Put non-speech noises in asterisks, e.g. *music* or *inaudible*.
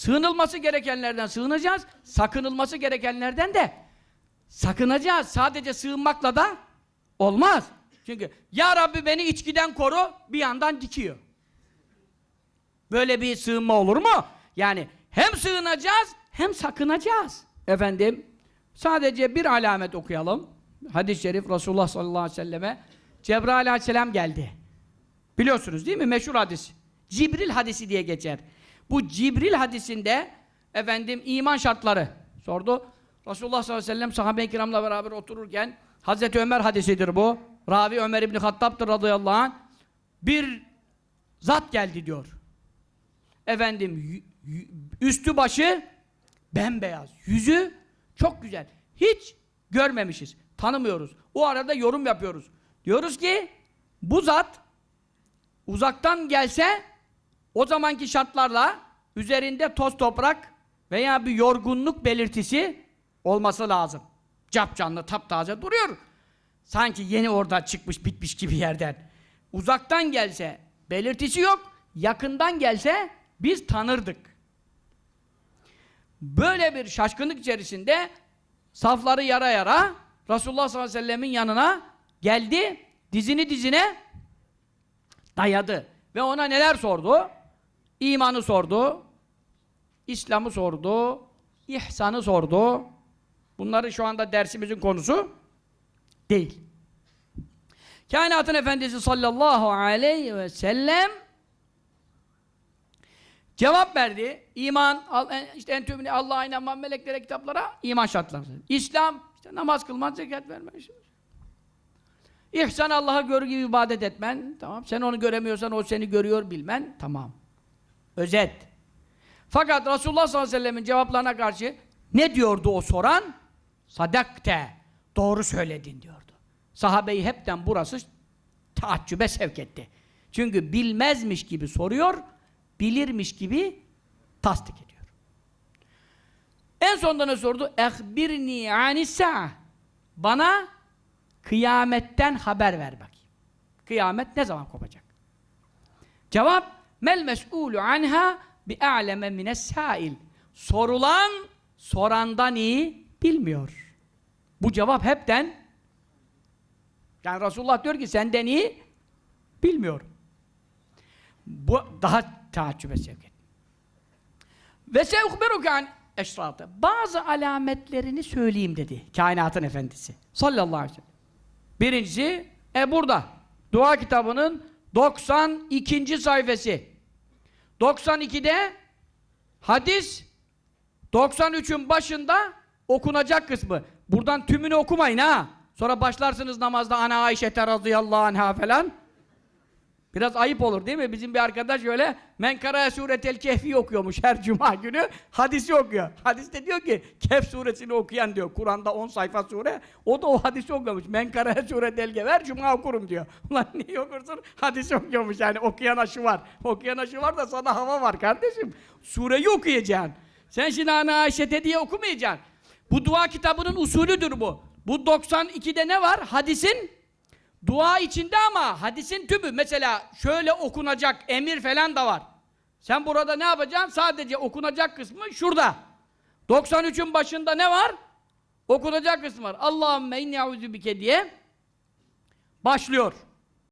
Sığınılması gerekenlerden sığınacağız, sakınılması gerekenlerden de sakınacağız. Sadece sığınmakla da olmaz. Çünkü ya Rabbi beni içkiden koru bir yandan dikiyor. Böyle bir sığınma olur mu? Yani hem sığınacağız hem sakınacağız. Efendim sadece bir alamet okuyalım. Hadis-i şerif Resulullah sallallahu aleyhi ve selleme Cebrail aleyhisselam geldi. Biliyorsunuz değil mi? Meşhur hadis. Cibril hadisi diye geçer. Bu Cibril hadisinde efendim iman şartları sordu. Resulullah sallallahu aleyhi ve sellem sahabe-i kiramla beraber otururken Hazreti Ömer hadisidir bu. Ravi Ömer İbni Hattab'dır radıyallahu anh. Bir zat geldi diyor. Efendim üstü başı bembeyaz. Yüzü çok güzel. Hiç görmemişiz. Tanımıyoruz. O arada yorum yapıyoruz. Diyoruz ki bu zat uzaktan gelse o zamanki şartlarla üzerinde toz toprak veya bir yorgunluk belirtisi olması lazım. Capcanlı, taptaze duruyor. Sanki yeni orada çıkmış, bitmiş gibi yerden. Uzaktan gelse belirtisi yok, yakından gelse biz tanırdık. Böyle bir şaşkınlık içerisinde safları yara yara Resulullah sallallahu aleyhi ve sellemin yanına geldi, dizini dizine dayadı. Ve ona neler sordu? İmanı sordu, İslam'ı sordu, ihsanı sordu. Bunları şu anda dersimizin konusu değil. Kainatın Efendisi sallallahu aleyhi ve sellem cevap verdi. İman, işte en tümüne Allah'a inanma, meleklere, kitaplara iman şartları. İslam, işte namaz kılman, zekat vermen. İhsan Allah'a görü gibi ibadet etmen. Tamam. Sen onu göremiyorsan o seni görüyor bilmen. Tamam. Özet. Fakat Resulullah sallallahu aleyhi ve sellemin cevaplarına karşı ne diyordu o soran? Sadakte. Doğru söyledin diyordu. Sahabeyi hepten burası taaccübe sevk etti. Çünkü bilmezmiş gibi soruyor, bilirmiş gibi tasdik ediyor. En sonunda ne sordu? Ehbirni anissa. Bana kıyametten haber ver bakayım. Kıyamet ne zaman kopacak? Cevap mel mes'ulu anha bi a'leme mines sail. Sorulan sorandan iyi bilmiyor. Bu cevap hepten yani Resulullah diyor ki senden iyi bilmiyorum. Bu daha taaccübe sevk et. Ve seuhberuke an eşratı. Bazı alametlerini söyleyeyim dedi kainatın efendisi. Sallallahu aleyhi ve sellem. Birincisi e burada. Dua kitabının 92. sayfası. 92'de hadis 93'ün başında okunacak kısmı. Buradan tümünü okumayın ha. Sonra başlarsınız namazda ana Ayşe radıyallahu anha falan. Biraz ayıp olur değil mi? Bizim bir arkadaş öyle Menkara'ya suretel kehfi okuyormuş her cuma günü. Hadisi okuyor. Hadiste diyor ki Kehf suresini okuyan diyor. Kur'an'da 10 sayfa sure. O da o hadisi okuyormuş. Menkara'ya suretel kehfi her cuma okurum diyor. *laughs* Ulan niye okursun? Hadisi okuyormuş yani. Okuyan aşı var. Okuyan aşı var da sana hava var kardeşim. Sureyi okuyacaksın. Sen şimdi ana Ayşe'te diye okumayacaksın. Bu dua kitabının usulüdür bu. Bu 92'de ne var? Hadisin Dua içinde ama hadisin tümü mesela şöyle okunacak emir falan da var. Sen burada ne yapacaksın? Sadece okunacak kısmı şurada. 93'ün başında ne var? Okunacak kısmı var. Allahümme inni bike diye başlıyor.